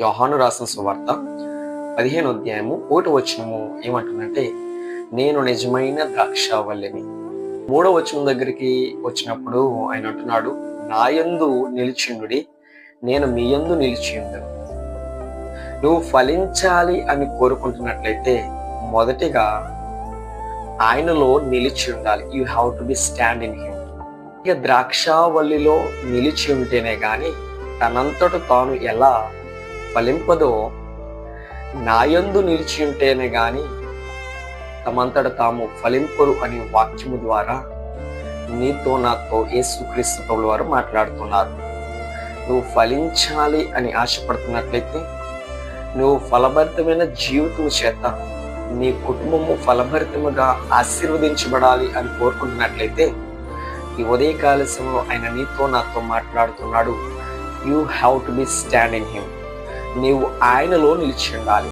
యోహాను రాసిన సువార్త పదిహేను అధ్యాయము ఒకటి వచనము ఏమంటుందంటే నేను నిజమైన ద్రాక్షావల్లిని. మూడో వచనం దగ్గరికి వచ్చినప్పుడు ఆయన అంటున్నాడు నాయందు నిలిచిండుడి నేను మీ యందు నిలిచిండు నువ్వు ఫలించాలి అని కోరుకుంటున్నట్లయితే మొదటిగా ఆయనలో నిలిచి ఉండాలి. You have to be stand in him. ఇక ద్రాక్షావల్లిలో నిలిచి ఉంటేనే కానీ తనంతట తాను ఎలా ఫలింపదో. నాయందు నిలిచి ఉంటేనే గాని తమంతట తాము ఫలింపరు అనే వాక్యము ద్వారా నీతో నాతో యేసుక్రీస్తు ప్రభుల వారు మాట్లాడుతున్నారు. నువ్వు ఫలించాలి అని ఆశపడుతున్నట్లయితే నువ్వు ఫలభరితమైన జీవితం చేత నీ కుటుంబము ఫలభరితముగా ఆశీర్వదించబడాలి అని కోరుకుంటున్నట్లయితే ఈ ఉదయకాల సమయంలో ఆయన నీతో నాతో మాట్లాడుతున్నాడు. You have to be stand in him నీవు ఆయనలో నిలిచి ఉండాలి.